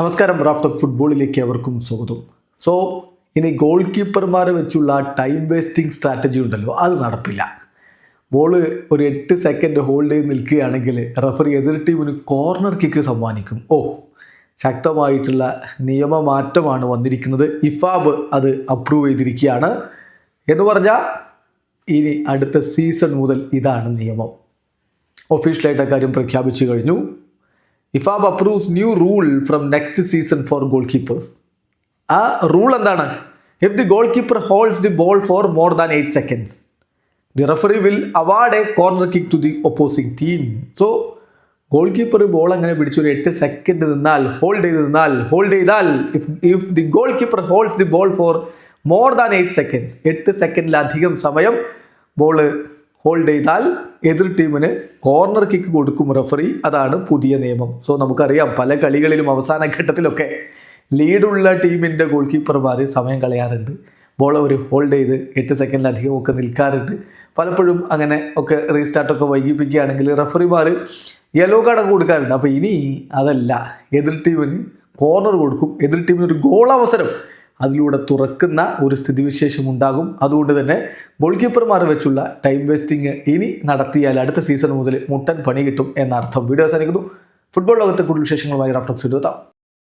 നമസ്കാരം റാഫ്റ്റ് ഫുട്ബോളിലേക്ക് അവർക്കും സ്വാഗതം. സോ ഇനി ഗോൾ കീപ്പർമാർ വെച്ചുള്ള ടൈം വേസ്റ്റിംഗ് സ്ട്രാറ്റജി ഉണ്ടല്ലോ അത് നടപ്പില്ല. ബോൾ ഒരു എട്ട് സെക്കൻഡ് ഹോൾഡ് ചെയ്ത് നിൽക്കുകയാണെങ്കിൽ റഫറി എതിർ ടീമിന് കോർണർ കിക്ക് സമ്മാനിക്കും. ഓ ശക്തമായിട്ടുള്ള നിയമമാറ്റമാണ് വന്നിരിക്കുന്നത്. ഇഫാബ് അത് അപ്രൂവ് ചെയ്തിരിക്കുകയാണ് എന്ന് പറഞ്ഞാൽ ഇനി അടുത്ത സീസൺ മുതൽ ഇതാണ് നിയമം. ഒഫീഷ്യലായിട്ട് കാര്യം പ്രഖ്യാപിച്ചു കഴിഞ്ഞു. IFAB approves new rule from next season for goalkeepers ആ റൂൾ എന്താണ്? If the goalkeeper holds the ball for more than eight seconds the referee will award a corner kick to the opposing team so goalkeeper ball അങ്ങനെ പിടിച്ചു ഒരു എട്ട് second നിന്നാൽ hold ചെയ്ത് നിന്നാൽ hold ചെയ്താൽ if if the goalkeeper holds the ball for more than eight seconds എട്ട് സെക്കൻഡിലധികം സമയം ബോൾ ഹോൾഡ് ചെയ്താൽ എതിർ ടീമിന് കോർണർ കിക്ക് കൊടുക്കും റെഫറി അതാണ് പുതിയ നിയമം. സോ നമുക്കറിയാം പല കളികളിലും അവസാന ഘട്ടത്തിലൊക്കെ ലീഡുള്ള ടീമിന്റെ ഗോൾ കീപ്പർമാർ സമയം കളയാറുണ്ട്. ബോൾ അവർ ഹോൾഡ് ചെയ്ത് എട്ട് സെക്കൻഡിലധികം ഒക്കെ നിൽക്കാറുണ്ട്. പലപ്പോഴും അങ്ങനെ ഒക്കെ റീസ്റ്റാർട്ടൊക്കെ വൈകിപ്പിക്കുകയാണെങ്കിൽ റെഫറിമാർ യെല്ലോ കാർഡൊക്കെ കൊടുക്കാറുണ്ട്. അപ്പോൾ ഇനി അതല്ല. എതിർ ടീമിന് കോർണർ കൊടുക്കും. എതിർ ടീമിന് ഒരു ഗോൾ അവസരം അതിലൂടെ തുറക്കുന്ന ഒരു സ്ഥിതിവിശേഷം ഉണ്ടാകും. അതുകൊണ്ട് തന്നെ ഗോൾ കീപ്പർമാർ വെച്ചുള്ള ടൈം വേസ്റ്റിംഗ് ഇനി നടത്തിയാൽ അടുത്ത സീസൺ മുതൽ മുട്ടൻ പണി കിട്ടും എന്നർത്ഥം. വീഡിയോ അവസാനിക്കുന്നു. ഫുട്ബോൾ ലോകത്തെ കൂടുതൽ വിശേഷങ്ങളുമായി റഫറൻസ് എത്താം.